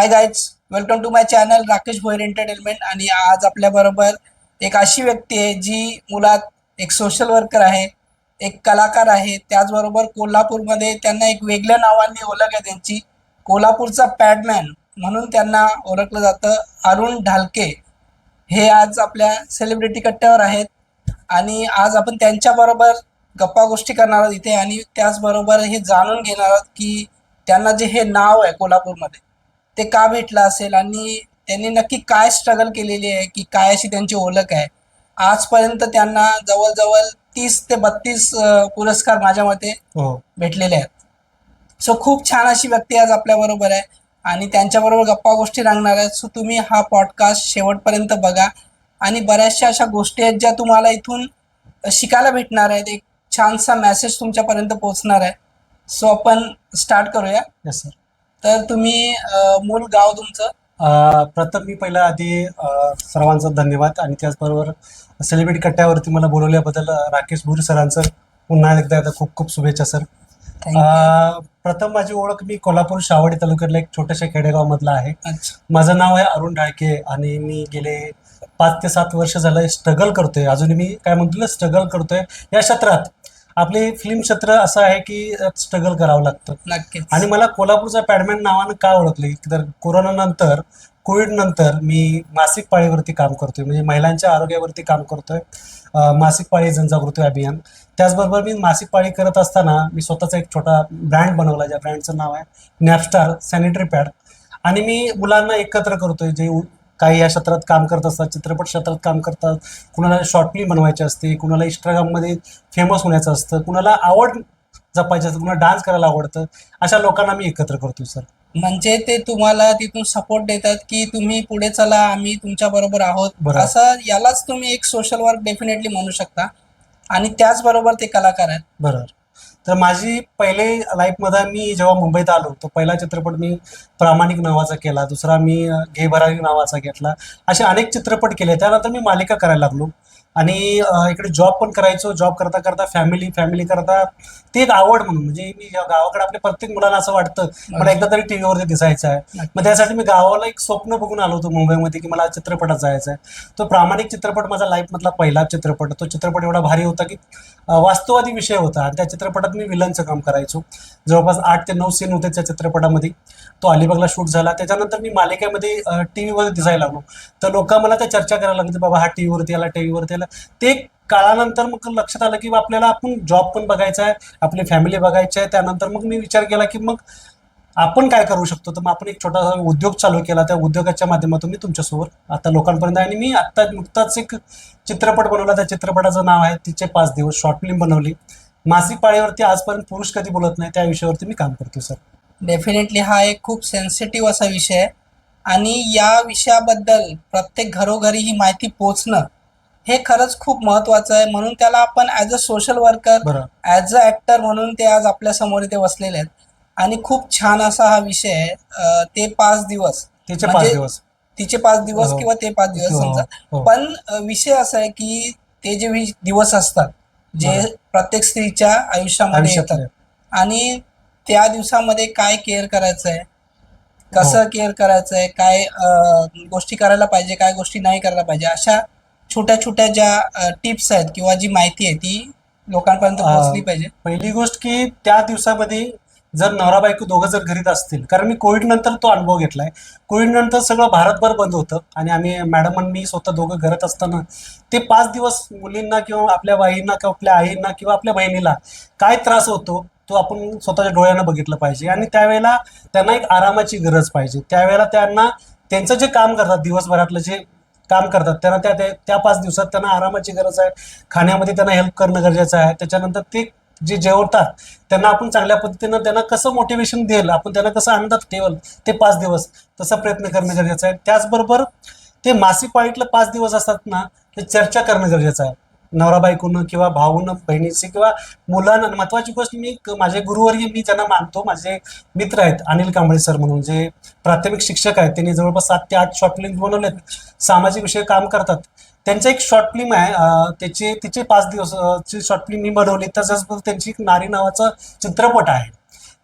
Hi guys welcome to my channel Rakesh Bhoir entertainment आणि आज आपल्या बरोबर एक अशी व्यक्ती आहे जी मुलात एक सोशल वर्कर आहे एक कलाकार आहे. त्याचबरोबर कोल्हापूरमध्ये त्यांना एक वेगळ्या नावाने ओळख आहे त्यांची. कोल्हापूरचा पॅडमॅन म्हणून त्यांना ओळखलं जातं अरुण ढालके. हे आज आपल्या सेलिब्रिटी कट्ट्यावर आहेत. आणि आज आपण त्यांच्याबरोबर गप्पा गोष्टी करणार आहोत इथे. आणि त्याचबरोबर हे जाणून घेणार आहोत की त्यांना जे हे नाव आहे कोल्हापूरमध्ये ते का भेटलं असेल? आणि त्यांनी नक्की काय स्ट्रगल केलेली आहे? की काय अशी त्यांची ओळख आहे? आजपर्यंत त्यांना जवळजवळ तीस ते बत्तीस पुरस्कार माझ्या मते हो. भेटलेले आहेत. सो खूप छान अशी व्यक्ती आज आपल्याबरोबर आहे. आणि त्यांच्याबरोबर गप्पा गोष्टी रंगणार आहेत. सो तुम्ही हा पॉडकास्ट शेवटपर्यंत बघा. आणि बऱ्याचशा अशा गोष्टी आहेत ज्या तुम्हाला इथून शिकायला भेटणार आहेत. एक छानसा मेसेज तुमच्यापर्यंत पोहोचणार आहे. सो आपण स्टार्ट करूया. सर तर तुम्ही अं, मूळ गाव तुमचं? प्रथम मी पहिला आधी अ, सर्वांचा धन्यवाद आणि त्याचबरोबर सेलिब्रिटी कट्ट्यावरती मला बोलवल्याबद्दल अ, राकेश भुरी सरांचं पुन्हा एकदा एकदा खूप खूप शुभेच्छा सर. अ, प्रथम माझी ओळख मी कोल्हापूर शावडी तालुक्यातल्या एक छोट्याशा खेडेगावमधला आहे. अच्छा. माझं नाव आहे अरुण ढाळके आणि मी गेले पाच ते सात वर्ष झालं स्ट्रगल करतोय. अजून मी काय म्हणतो स्ट्रगल करतोय. या क्षेत्रात आपले फिल्म क्षेत्र असं आहे की स्ट्रगल करावं लागतं. नक्कीच. आणि मला कोल्हापूरचा पॅडमॅन नावानं का ओळखले? तर कोरोना नंतर कोविड नंतर मी मासिक पाळीवरती काम करतोय. म्हणजे महिलांच्या आरोग्यावरती काम करतोय. मासिक पाळी जनजागृती अभियान. त्याचबरोबर मी मासिक पाळी करत असताना मी स्वतःचा एक छोटा ब्रँड बनवला ज्या ब्रँडचं नाव आहे नॅपस्टार सॅनिटरी पॅड आणि मी मुलांना एकत्र करतोय. जे काही या क्षेत्रात काम करत असतात चित्रपट क्षेत्रात काम करतात कुणाला शॉर्ट फिल्म बनवायची असते कुणाला इंस्टाग्राममध्ये फेमस होण्याचं असतं कुणाला आवड जपायची असतं कुणाला डान्स करायला आवडतं अशा लोकांना मी एकत्र करतोय सर म्हणजे ते तुम्हाला तिथून सपोर्ट देतात की तुम्ही पुढे चला आम्ही तुमच्या बरोबर आहोत. असं यालाच तुम्ही एक सोशल वर्क डेफिनेटली म्हणू शकता. आणि त्याचबरोबर ते कलाकार आहेत. बरोबर तर माझी पहिले लाईफमध्ये मी जेव्हा मुंबईत आलो तो पहिला चित्रपट मी प्रामाणिक नावाचा केला दुसरा मी घे भरारी नावाचा घेतला असे अनेक चित्रपट केले. त्यानंतर मी मालिका करायला लागलो. आणि इकडे जॉब पण करायचो. जॉब करता करता फॅमिली फॅमिली करता ते एक आवड म्हणून. म्हणजे मी गावाकडे आपल्या प्रत्येक मुलांना असं वाटतं मला एकदा तरी टीव्हीवरती दिसायचं आहे. मग त्यासाठी मी गावाला एक स्वप्न बघून आलो होतो मुंबईमध्ये की मला चित्रपटात जायचं आहे तो प्रामाणिक चित्रपट माझा लाईफमधला पहिला चित्रपट. तो चित्रपट एवढा भारी होता की वास्तववादी विषय होता. आणि त्या चित्रपटात मी विलनचं काम करायचो. जवळपास आठ ते नऊ सीन होते त्या चित्रपटामध्ये. तो अलिबागला शूट झाला. त्याच्यानंतर मी मालिकेमध्ये टी व्हीवर दिसायला लागलो. तर लोक मला त्या चर्चा करायला लागली बाबा हा टी व्हीवरती टी व्हीवरती केलं. ते काळानंतर मग लक्षात आलं की आपल्याला आपण जॉब पण बघायचा आहे आपली फॅमिली बघायची आहे. त्यानंतर मग मी विचार केला की मग आपण काय करू शकतो? तर मग आपण एक छोटासा उद्योग चालू केला. त्या उद्योगाच्या माध्यमातून मी तुमच्यासमोर आता लोकांपर्यंत आणि मी आत्ता नुकताच एक चित्रपट बनवला. त्या चित्रपटाचं नाव आहे तिचे पाच दिवस शॉर्ट फिल्म बनवली. मासिक पाळीवरती आजपर्यंत पुरुष कधी बोलत नाही त्या विषयावरती मी काम करतो सर डेफिनेटली हा एक खूप सेन्सिटिव्ह असा विषय आहे. आणि या विषयाबद्दल प्रत्येक घरोघरी ही माहिती पोचणं हे खरंच खूप महत्वाचं आहे. म्हणून त्याला आपण as a social worker as a actor म्हणून ते आज आपल्यासमोर इथे बसलेले आहेत. आणि खूप छान असा हा विषय आहे. ते पाच दिवस. तिचे पाच म्हणजे दिवस. तिचे पाच दिवस हो. किंवा ते पाच दिवस हो, समजा. हो. पण विषय असा आहे की ते जे दिवस असतात जे. प्रत्येक स्त्रीच्या आयुष्यामध्ये. येतात. आणि त्या दिवसामध्ये काय केअर करायचं आहे कसं केअर करायचं आहे काय गोष्टी करायला पाहिजे काय गोष्टी नाही करायला पाहिजे? अशा छोट्या छोट्या ज्या टिप्स आहेत किंवा जी माहिती आहे ती लोकांपर्यंत पोहोचली पाहिजे. पहिली गोष्ट की त्या दिवसामध्ये जर नवरा बायको दोघं जर घरीत असतील कारण मी कोविड नंतर तो अनुभव घेतलाय. कोविड नंतर सगळं भारतभर बंद होतं आणि आम्ही मॅडम आणि मी स्वतः दोघं घरात असताना ते पाच दिवस मुलींना किंवा आपल्या बाईंना किंवा आपल्या आईंना किंवा आपल्या बहिणीला काय त्रास होतो तो आपण स्वतःच्या डोळ्यानं बघितलं पाहिजे. आणि त्यावेळेला त्यांना एक आरामाची गरज पाहिजे. त्यावेळेला त्यांना त्यांचं जे काम करतात दिवसभरातलं जे काम करतात. त्यांना त्या त्या- त्या पाच दिवसात त्यांना आरामाची गरज आहे. खाण्यामध्ये त्यांना हेल्प करणं गरजेचं आहे. त्याच्यानंतर ते जे जेवतात त्यांना आपण चांगल्या पद्धतीनं त्यांना कसं मोटिवेशन देईल आपण त्यांना कसं आनंदात ठेवल ते पाच दिवस तसा प्रयत्न करणं गरजेचं आहे. त्याचबरोबर ते मासिक पाळीतलं पाच दिवस असतात ना ते चर्चा करणं गरजेचं आहे. नवरा बायकोनं किंवा भाऊनं बहिणीशी किंवा मुलांना. महत्वाची गोष्ट मी माझे गुरुवर्य मी ज्यांना मानतो माझे मित्र आहेत अनिल कांबळे सर म्हणून जे प्राथमिक शिक्षक आहेत. त्यांनी जवळपास सात ते आठ शॉर्ट फिल्म बनवलेत. सामाजिक विषय काम करतात. त्यांचा एक शॉर्ट फिल्म आहे त्याची त्याचे तिचे पाच दिवसची शॉर्ट फिल्म मी बनवली. तसंच त्यांची एक नारी नावाचा चित्रपट आहे.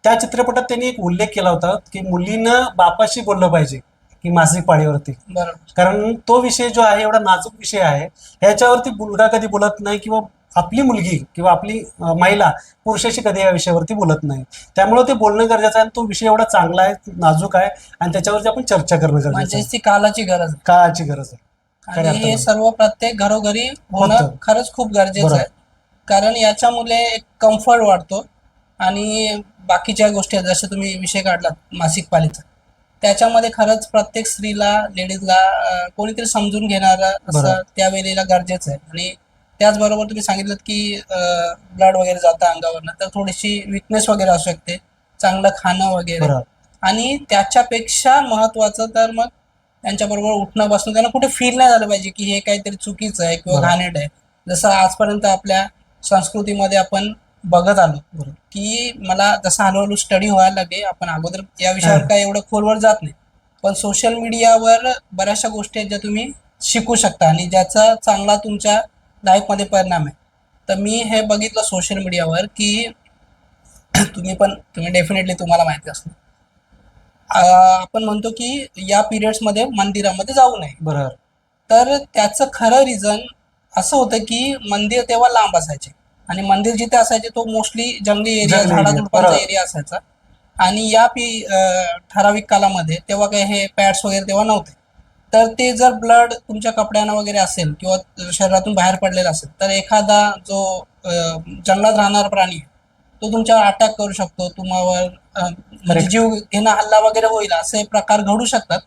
त्या चित्रपटात त्यांनी एक उल्लेख केला होता की मुलीनं बापाशी बोललं पाहिजे. की मासिक पाळीवरती बरोबर कारण तो विषय जो आहे एवढा नाजूक विषय आहे ह्याच्यावरती मुलगा कधी बोलत नाही किंवा आपली मुलगी किंवा आपली महिला पुरुषाशी कधी या विषयावरती बोलत नाही त्यामुळे ते बोलणं गरजेचं आहे आणि तो विषय एवढा चांगला आहे नाजूक आहे आणि त्याच्यावरती आपण चर्चा करणं गरजेचं म्हणजे आहे ती कालाची गरज आहे. काळाची गरज आहे खऱ्या आणि हे अर्थानं. सर्व प्रत्येक घरोघरी होणं होतं. खरंच खूप गरजेचं बरोबर. आहे कारण याच्यामुळे एक कम्फर्ट वाढतो आणि बाकीच्या गोष्टी आहेत, जसं तुम्ही विषय काढलात मासिक पाळीचा त्याच्यामध्ये खरंच प्रत्येक स्त्रीला लेडीजला कोणीतरी समजून घेणारं असं. त्या वेळेला गरजेचं आहे. आणि त्याचबरोबर तुम्ही सांगितलं की ब्लड वगैरे जातं अंगावरनं तर थोडीशी विकनेस वगैरे असू शकते. चांगलं खाणं वगैरे. आणि त्याच्यापेक्षा महत्वाचं तर मग त्यांच्याबरोबर उठणं बसणं त्यांना कुठे फील नाही झालं पाहिजे की हे काहीतरी चुकीचं आहे किंवा. घाणेरडं आहे. जसं आजपर्यंत आपल्या संस्कृतीमध्ये आपण बघत आलो. बरोबर की मला जसं हळूहळू स्टडी व्हायला लागे आपण अगोदर या विषयावर. काय एवढं खोलवर जात नाही. पण सोशल मीडियावर बऱ्याचशा गोष्टी आहेत ज्या तुम्ही शिकू शकता आणि ज्याचा चांगला तुमच्या लाईफमध्ये परिणाम आहे. तर मी हे बघितलं सोशल मीडियावर की तुम्ही पण तुम्ही डेफिनेटली तुम्हाला माहिती असणार. आ, आपण म्हणतो की या पिरियड्समध्ये मंदिरामध्ये जाऊ नये. बरोबर. तर त्याचं खरं रिझन असं होतं की मंदिर तेव्हा लांब असायचे. आणि मंदिर जिथे असायचे तो मोस्टली जंगली एरिया जंगली area, झाडाझुडपांचा बरोबर. एरिया असायचा. आणि या पी अं, ठराविक कालामध्ये तेव्हा काही हे पॅड्स वगैरे तेव्हा नव्हते. तर ते जर ब्लड तुमच्या कपड्यांना वगैरे असेल किंवा शरीरातून बाहेर पडलेला असेल तर एखादा जो अं, जंगलात राहणारा प्राणी आहे तो तुमच्यावर अटॅक करू शकतो. तुम्हावर अं, म्हणजे Correct. जीव घेणं हल्ला वगैरे होईल असे प्रकार घडू शकतात.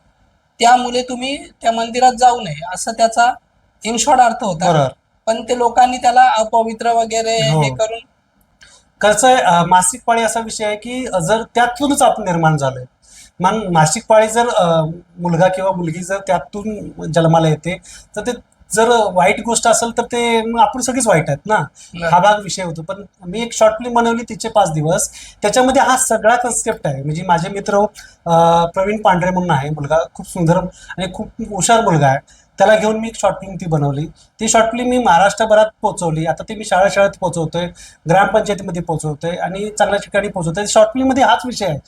त्यामुळे तुम्ही त्या मंदिरात जाऊ नये असं त्याचा इन शॉर्ट अर्थ होता. बरोबर. पण ते लोकांनी त्याला अपवित्र वगैरे हो. हे करून कसं आहे अं, मासिक पाळी असा विषय आहे की जर त्यातूनच आपण निर्माण झालोय मान मासिक पाळी जर अं, मुलगा किंवा मुलगी जर त्यातून जन्माला येते तर ते जर वाईट गोष्ट असेल तर ते आपण सगळीच वाईट आहेत ना. हा भाग विषय होतो. पण मी एक शॉर्ट फिल्म बनवली तिचे पाच दिवस. त्याच्यामध्ये हा सगळा कन्सेप्ट आहे. म्हणजे माझे मित्र प्रवीण पांढरे म्हणून आहे. मुलगा खूप सुंदर आणि खूप हुशार मुलगा आहे. त्याला घेऊन मी एक शॉर्ट फिल्म ती बनवली. ती शॉर्ट फिल्म मी महाराष्ट्रभरात पोहोचवली. आता ती मी शाळा शाळेत पोहोचवतोय. ग्रामपंचायतीमध्ये पोहोचवतोय आणि चांगल्या ठिकाणी पोहोचवतोय. शॉर्ट फिल्ममध्ये हाच विषय आहे.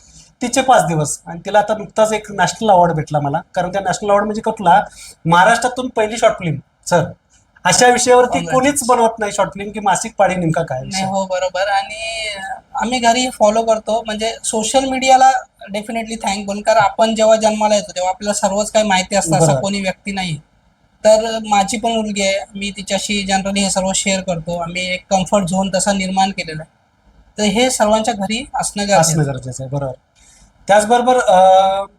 तिचे पाच दिवस. आणि तिला आता नुकताच एक नॅशनल अवॉर्ड भेटला मला. कारण त्या नॅशनल अवॉर्ड म्हणजे कुठला महाराष्ट्रातून पहिली शॉर्ट फिल्म सर अशा विषयावरती. कोणीच बनवत नाही शॉर्ट फिल्म की मासिक पाळी नेमका काय नाही विषय? हो बरोबर. आणि आम्ही घरी फॉलो करतो. म्हणजे सोशल मीडियाला डेफिनेटली थँक बोल कारण आपण जेव्हा जन्माला येतो तेव्हा आपल्याला सर्वच काही माहिती असतं असं बरोबर. कोणी व्यक्ती नाही. तर माझी पण मुलगी आहे. मी तिच्याशी जनरली हे सर्व शेअर करतो. आम्ही एक कम्फर्ट झोन तसा निर्माण केलेला आहे. तर हे सर्वांच्या घरी असणं गरजेचं असणं गरजेचं आहे. बरोबर. त्याचबरोबर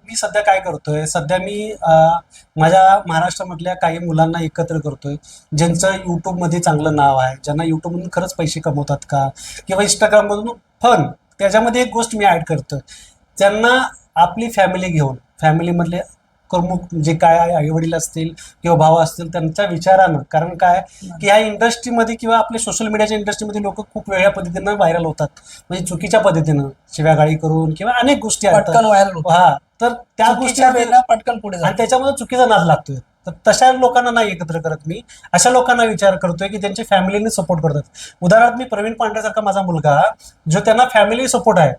मी सध्या काय करतोय सध्या मी माझ्या महाराष्ट्रामधल्या काही मुलांना एकत्र करतोय ज्यांचं युट्यूबमध्ये चांगलं नाव आहे ज्यांना युट्यूबमधून खरंच पैसे कमवतात का? किंवा इंस्टाग्राममधून फन त्याच्यामध्ये एक गोष्ट मी ॲड करतोय. त्यांना आपली फॅमिली घेऊन फॅमिलीमधले प्रमुख जे काय आई वडील असतील किंवा भाव असतील त्यांच्या विचारानं. कारण काय? की ह्या इंडस्ट्रीमध्ये किंवा आपल्या सोशल मीडियाच्या इंडस्ट्रीमध्ये लोक खूप वेगळ्या पद्धतीनं व्हायरल होतात. म्हणजे चुकीच्या पद्धतीनं. शिव्यागाळी करून किंवा अनेक गोष्टी हा. तर त्या गोष्टी पटकन पुढे आणि त्याच्यामध्ये चुकीचा नाद लागतोय. तर तशा लोकांना नाही एकत्र करत मी. अशा लोकांना विचार करतोय की त्यांच्या फॅमिलीने सपोर्ट करतात. उदाहरणार्थ मी प्रवीण पांढरेसारखा माझा मुलगा जो त्यांना फॅमिली सपोर्ट आहे.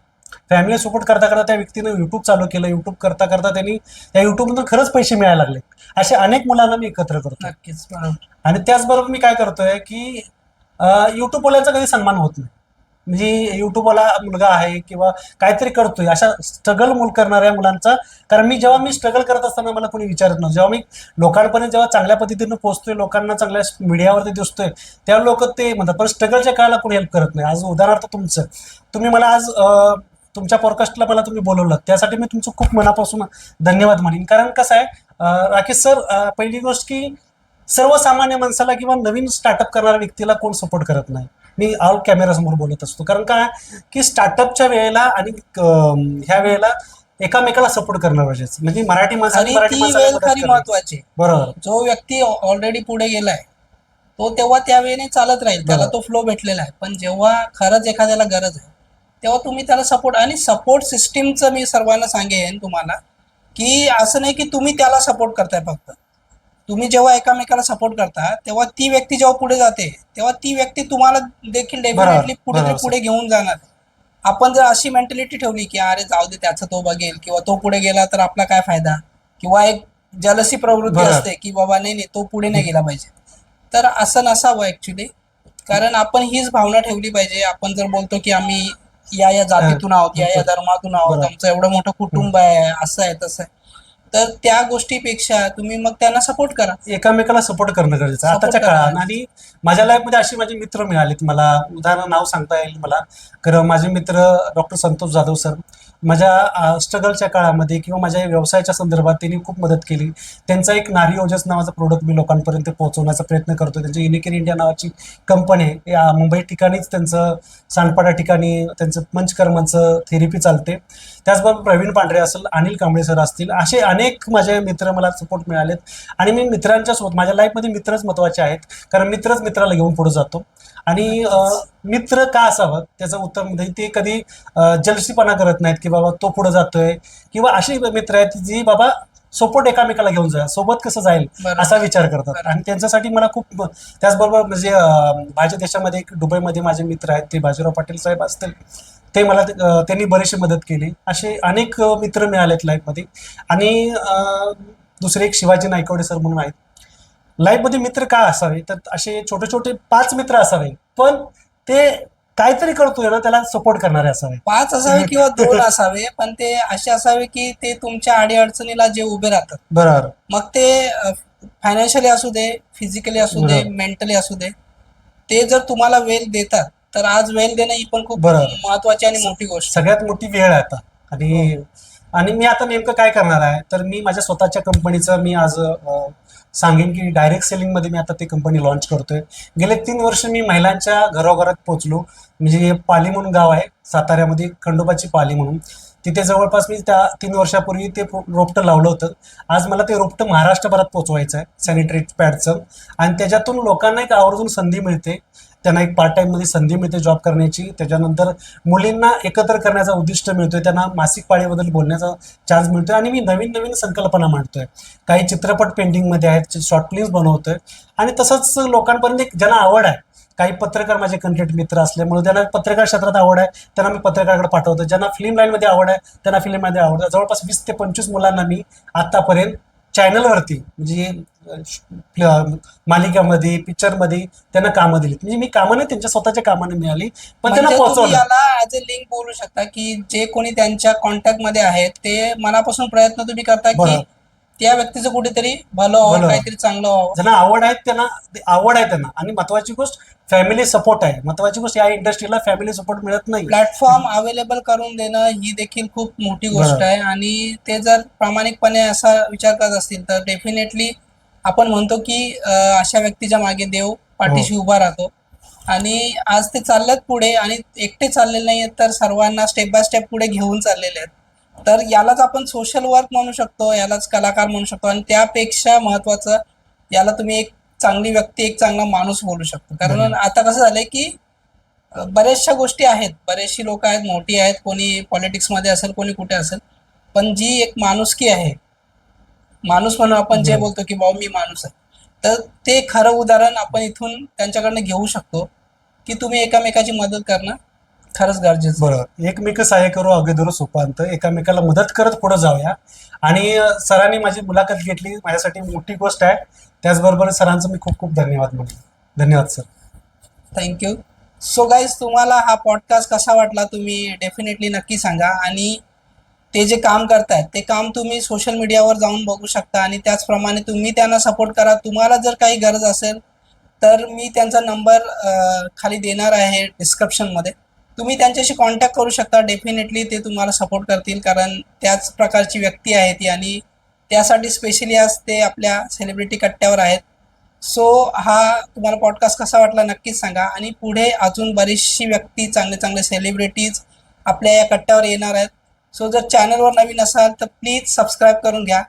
फॅमिली सपोर्ट करता करता त्या व्यक्तीनं युट्यूब चालू केलं. युट्यूब करता करता त्यांनी त्या युट्यूबमधून खरंच पैसे मिळायला लागले. असे अनेक मुलांना मी एकत्र करतो नक्कीच बरोबर. आणि त्याचबरोबर मी काय करतोय की युट्यूबवाल्यांचा कधी सन्मान होत नाही. म्हणजे युट्यूबवाला मुलगा आहे किंवा काहीतरी करतोय अशा स्ट्रगल मूल करणाऱ्या मुलांचा कारण मी जेव्हा मी स्ट्रगल करत असताना मला कोणी विचारत नव्हतं. जेव्हा मी लोकांपर्यंत जेव्हा चांगल्या पद्धतीनं पोहोचतोय लोकांना चांगल्या मीडियावरती दिसतोय तेव्हा लोक ते म्हणतात पण स्ट्रगलच्या काळाला कोणी हेल्प करत नाही. आज उदाहरणार्थ तुमचं. तुम्ही मला आज तुमच्या पॉडकास्टला मला तुम्ही बोलवलं. त्यासाठी मी तुमचं खूप मनापासून धन्यवाद म्हणेन. कारण कसं आहे राकेश सर पहिली गोष्ट की सर्वसामान्य माणसाला किंवा नवीन स्टार्टअप करणाऱ्या व्यक्तीला कोण सपोर्ट करत नाही? मी ऑल कॅमेरासमोर बोलत असतो. कारण काय की स्टार्टअपच्या वेळेला आणि ह्या वेळेला एकामेकाला सपोर्ट करणं गरजेचं. म्हणजे मराठी माणसाने. महत्वाची. बरोबर. जो व्यक्ती ऑलरेडी पुढे गेलाय तो तेव्हा त्या वेळेने चालत राहील. त्याला तो फ्लो भेटलेला आहे. पण जेव्हा खरंच एखाद्याला गरज आहे तेव्हा तुम्ही त्याला सपोर्ट आणि सपोर्ट सिस्टीमचं मी सर्वांना सांगेन तुम्हाला की असं नाही की तुम्ही त्याला सपोर्ट करताय फक्त. तुम्ही जेव्हा एकामेकाला सपोर्ट करता तेव्हा ती व्यक्ती जेव्हा पुढे जाते तेव्हा ती व्यक्ती तुम्हाला देखील डेफिनेटली पुढे पुढे घेऊन जाणार. आपण जर अशी मेंटॅलिटी ठेवली की अरे जाऊ दे त्याचं तो बघेल किंवा तो पुढे गेला तर आपला काय फायदा? किंवा एक जलसी प्रवृत्ती. असते की बाबा नाही नाही तो पुढे नाही गेला पाहिजे. तर असं नसावं ऍक्च्युली कारण आपण हीच भावना ठेवली पाहिजे. आपण जर बोलतो की आम्ही या या जातीतून आहोत या या धर्मातून आहोत. आमचं एवढं मोठं कुटुंब आहे असं आहे तसं आहे. तर त्या गोष्टीपेक्षा तुम्ही मग त्यांना सपोर्ट करा. एकामेकाला सपोर्ट करणं गरजेचं आताच्या काळात. आणि माझ्या लाईफमध्ये असे माझे मित्र मिळालेत. मला उदाहरण नाव सांगता येईल मला. कारण माझे मित्र डॉक्टर संतोष जाधव सर. माझ्या स्ट्रगलच्या काळामध्ये किंवा माझ्या व्यवसायाच्या संदर्भात त्यांनी खूप मदत केली. त्यांचा एक नारी ओजस नावाचा प्रोडक्ट मी लोकांपर्यंत पोहोचवण्याचा प्रयत्न करतो. त्यांची युनिकेर इंडिया नावाची कंपनी आहे या मुंबई ठिकाणीच त्यांचं सांडपाडा ठिकाणी त्यांचं पंचकर्मांचं थेरपी चालते. त्याचबरोबर प्रवीण पांढरे असेल अनिल कांबळे सर असतील असे अनेक माझे मित्र मला सपोर्ट मिळालेत. आणि मी मित्रांच्या सोबत माझ्या लाईफमध्ये मित्रच महत्त्वाचे आहेत. कारण मित्रच मित्राला घेऊन पुढे जातो. आणि मित्र का असावं? त्याचं उत्तर म्हणजे ते कधी जलसीपणा करत नाहीत किंवा बाबा तो पुढे जातोय. किंवा अशी मित्र आहेत जी बाबा सपोर्ट एकामेकाला घेऊन जा सोबत कसं जाईल. असा विचार करतात. आणि त्यांच्यासाठी मला खूप त्याचबरोबर म्हणजे माझ्या देशामध्ये एक दुबईमध्ये माझे मित्र आहेत ते बाजीराव पाटील साहेब असतील ते मला त्यांनी बरीचशी मदत केली. असे अनेक मित्र मिळालेत लाईफमध्ये. आणि दुसरे एक शिवाजी नायकवडे सर म्हणून आहेत. लाईफमध्ये मित्र का असावे? तर असे छोटे छोटे पाच मित्र असावे. पण ते काहीतरी करतोय ना त्याला सपोर्ट करणारे असावे पाच असावे किंवा दोन असावे पण ते असे असावे की ते तुमच्या अडीअडचणीला जे उभे राहतात बरोबर मग ते फायनान्शियली असू दे फिजिकली असू दे बरोबर. मेंटली असू दे ते जर तुम्हाला वेल देतात तर आज वेल देणं ही पण खूप बरोबर. महत्वाची आणि मोठी गोष्ट. सगळ्यात मोठी वेळ आहे आता आणि आणि मी आता नेमकं काय करणार आहे तर मी माझ्या स्वतःच्या कंपनीचं मी आज सांगेन की डायरेक्ट सेलिंगमध्ये मी आता ती कंपनी लॉन्च करतोय. गेले तीन वर्ष मी महिलांच्या घरोघरात पोहोचलो. म्हणजे पाली म्हणून गाव आहे साताऱ्यामध्ये खंडोबाची पाली म्हणून. तिथे जवळपास मी त्या तीन वर्षापूर्वी ते रोपटं लावलं होतं. आज मला ते रोपटं महाराष्ट्रभरात पोचवायचं आहे सॅनिटरी पॅडचं आणि त्याच्यातून लोकांना एक आवर्जून संधी मिळते. त्यांना एक पार्ट टाइममध्ये संधी मिळते जॉब करण्याची. त्याच्यानंतर मुलींना एकत्र करण्याचा उद्दिष्ट मिळतोय. त्यांना मासिक पाळीबद्दल बोलण्याचा चान्स मिळतोय. आणि मी नवीन नवीन संकल्पना मांडतोय. काही चित्रपट पेंटिंगमध्ये आहेत शॉर्ट फिल्म्स बनवतोय. आणि तसंच लोकांपर्यंत एक ज्यांना आवड आहे काही पत्रकार माझे कंटेंट मित्र असल्यामुळे त्यांना पत्रकार क्षेत्रात आवड आहे त्यांना मी पत्रकाराकडे पाठवतो ज्यांना फिल्म लाईनमध्ये आवड आहे त्यांना फिल्ममध्ये आवड आहे जवळपास वीस ते पंचवीस मुलांना मी आतापर्यंत चॅनलवरती म्हणजे मालिकामध्ये पिक्चरमध्ये त्यांना कामं दिलीत म्हणजे मी कामं नाही त्यांच्या स्वतःच्या कामाने मिळाली पण त्यांना तुम्ही पोहोचवलं याला ऍज अ लिंक बोलू शकता की जे कोणी त्यांच्या कॉन्टॅक्टमध्ये आहेत ते मनापासून प्रयत्न तुम्ही करता की. त्या व्यक्तीचं कुठेतरी भलं व्हावं भलं. काहीतरी चांगलं व्हावं. ज्यांना आवड आहे त्यांना ते आवड आहे त्यांना. आणि महत्वाची गोष्ट फॅमिली सपोर्ट आहे. महत्वाची गोष्ट या इंडस्ट्रीला फॅमिली सपोर्ट मिळत नाही. प्लॅटफॉर्म अवेलेबल करून देणं ही देखील खूप मोठी गोष्ट बरोबर. आहे. आणि ते जर प्रामाणिकपणे असा विचार करत असतील तर डेफिनेटली आपण म्हणतो की अं, अशा व्यक्तीच्या मागे देव पाठीशी उभा राहतो. आणि आज ते चाललेत पुढे आणि एकटे चाललेले नाही आहेत तर सर्वांना स्टेप बाय स्टेप पुढे घेऊन चाललेले आहेत. तर यालाच आपण सोशल वर्क म्हणू शकतो यालाच कलाकार म्हणू शकतो आणि त्यापेक्षा महत्वाचं याला तुम्ही एक चांगली व्यक्ती एक चांगला माणूस बोलू शकतो कारण. आता कसं झालंय की बऱ्याचशा गोष्टी आहेत बरेचशी लोक आहेत मोठी आहेत कोणी पॉलिटिक्समध्ये असेल कोणी कुठे असेल पण जी एक माणुसकी आहे माणूस म्हणून आपण जे. बोलतो की भाऊ मी माणूस आहे तर ते खरं उदाहरण आपण इथून त्यांच्याकडनं घेऊ शकतो की तुम्ही एकामेकाची मदत करणं खरंच गरजेचं. बरोबर एकमेक सहाय्य करू अगोदर सोपांत एकामेकाला मदत करत पुढे जाऊया. आणि सरांनी माझी मुलाखत घेतली. माझ्यासाठी मोठी गोष्ट आहे. त्याचबरोबर सरांचं मी खूप खूप धन्यवाद म्हणतो धन्यवाद सर. थँक्यू सो गाईज तुम्हाला हा पॉडकास्ट कसा वाटला तुम्ही डेफिनेटली नक्की सांगा. आणि ते जे काम करतायत ते काम तुम्ही सोशल मीडियावर जाऊन बघू शकता. आणि त्याचप्रमाणे तुम्ही त्यांना सपोर्ट करा. तुम्हाला जर काही गरज असेल तर मी त्यांचा नंबर खाली देणार आहे डिस्क्रिप्शनमध्ये तुम्ही त्यांच्याशी कॉन्टॅक्ट करू शकता. डेफिनेटली ते तुम्हाला सपोर्ट करतील. कारण त्याच प्रकारची व्यक्ती आहे ती आणि त्यासाठी स्पेशली आज ते आपल्या सेलिब्रिटी कट्ट्यावर आहेत. सो हा तुम्हाला पॉडकास्ट कसा वाटला नक्कीच सांगा. आणि पुढे अजून बरीचशी व्यक्ती चांगले चांगले सेलिब्रिटीज आपल्या या कट्ट्यावर येणार आहेत. सो जर चॅनलवर नवीन असाल तर प्लीज सबस्क्राईब करून घ्या.